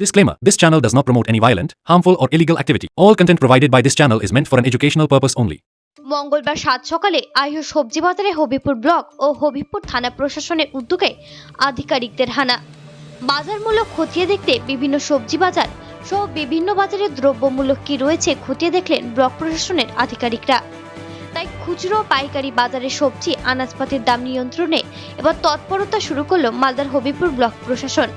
Disclaimer This channel does not promote any violent, harmful, or illegal activity. All content provided by this channel is meant for an educational purpose only. মঙ্গলবার সাত সকালে আইহ সবজি বাজারে Habipur block ও হবিপুর থানা প্রশাসনের উদ্যোগে আধিকারিকদের হানা বাজার মূল্য খতিয়ে দেখতে বিভিন্ন সবজি বাজার সহ বিভিন্ন বাজারের দ্রব্যমূল্য কি রয়েছে খতিয়ে দেখলেন ব্লক প্রশাসনের আধিকারিকরা তাই খুচরো পাইকারি বাজারে সবজি আনাজপাতির দাম নিয়ন্ত্রণে এবার তৎপরতা শুরু করল মালদার হবিপুর ব্লক প্রশাসন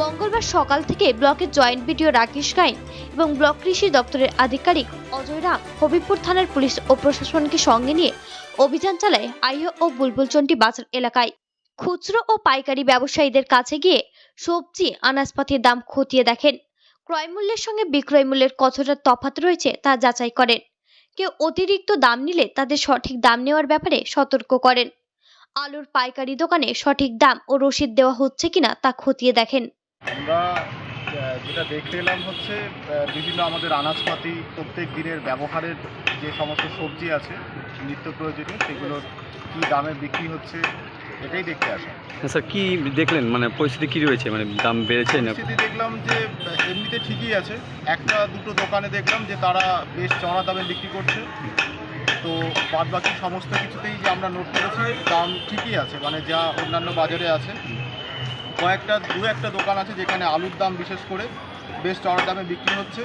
মঙ্গলবার সকাল থেকে ব্লকের জয়েন্ট বিডিও রাকেশ গাইন এবং ব্লক কৃষি দপ্তরের আধিকারিক অজয় রাম হবিবপুর থানার পুলিশ ও প্রশাসনকে সঙ্গে নিয়ে অভিযান চালায় আইহ ও বুলবুলচন্ডি বাজার এলাকায়। খুচরো ও পাইকারি ব্যবসায়ীদের কাছে গিয়ে সবজি, আনাজপাতির দাম খতিয়ে দেখেন। ক্রয় মূল্যের সঙ্গে বিক্রয় মূল্যের কতটা তফাৎ রয়েছে তা যাচাই করেন। কেউ অতিরিক্ত দাম নিলে তাদের সঠিক দাম নেওয়ার ব্যাপারে সতর্ক করেন। আলুর পাইকারি দোকানে সঠিক দাম ও রসিদ দেওয়া হচ্ছে কিনা তা খতিয়ে দেখেন। আমরা যেটা দেখতে এলাম হচ্ছে বিভিন্ন আমাদের আনাজপাতি প্রত্যেক দিনের ব্যবহারের যে সমস্ত সবজি আছে নিত্য প্রয়োজনীয় সেগুলোর কী দামে বিক্রি হচ্ছে এটাই দেখতে আসা। স্যার কি দেখলেন? মানে পরিস্থিতি কী রয়েছে? মানে দাম বেড়েছে না? পরিস্থিতি দেখলাম যে এমনিতে ঠিকই আছে। একটা দুটো দোকানে দেখলাম যে তারা বেশ চড়া দামে বিক্রি করছে। তো বাদ বাকি সমস্ত কিছুতেই যে আমরা নোট করেছি দাম ঠিকই আছে। মানে যা অন্যান্য বাজারে আছে কয়েকটা, দু একটা দোকান আছে যেখানে আলুর দাম বিশেষ করে বেশ চড়া দামে বিক্রি হচ্ছে।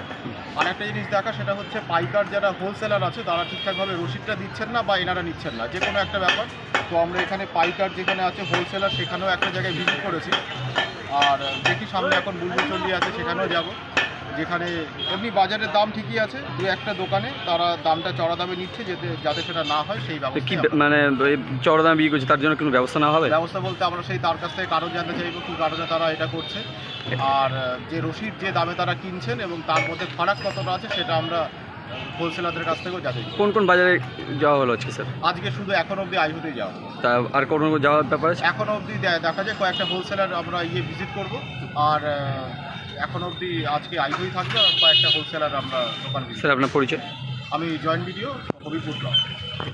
আর একটা জিনিস দেখা, সেটা হচ্ছে পাইকার যারা হোলসেলার আছে, তারা ঠিকঠাকভাবে রসিদটা দিচ্ছেন না বা এনারা নিচ্ছেন না। যে কোনো একটা ব্যাপার। তো আমরা এখানে পাইকার যেখানে আছে হোলসেলার সেখানেও একটা জায়গায় ভিজিট করেছি। আর দেখি সামনে এখন বুলবুলচন্ডি আছে, সেখানেও যাব। যেখানে এমনি বাজারের দাম ঠিকই আছে দু একটা দোকানে তারা দামটা চড়া দামে নিচ্ছে যাতে যাতে সেটা না হয় সেই ব্যবস্থা কি মানে এই চড়া দামে বিক্রি করছে তার জন্য কোনো ব্যবস্থা না হবে? ব্যবস্থা বলতে আমরা সেই তার কাছ থেকে কারণ জানতে চাইব কী কারণে তারা এটা করছে। আর যে রসিদ যে দামে তারা কিনছেন এবং তার মধ্যে ফারাক কতটা আছে সেটা আমরা হোলসেলারদের কাছ থেকেও যাচাই কোন কোন বাজারে যাওয়া হলো আজকে স্যার? আজকে শুধু এখন অবধি আইহুতেই যাওয়া তা আর কোনো যাওয়ার ব্যাপার আছে? এখন অবধি দে- দেখা যায় কয়েকটা হোলসেলার আমরা ইয়ে ভিজিট করব। আর আহ, এখন অবধি আজকে আইহুই থাকবে আর কয়েকটা হোলসেলার আমরা দোকান visit স্যার আপনার পরিচয়? আমি জয়েন্ট ভিডিও কবিপুর ব্লক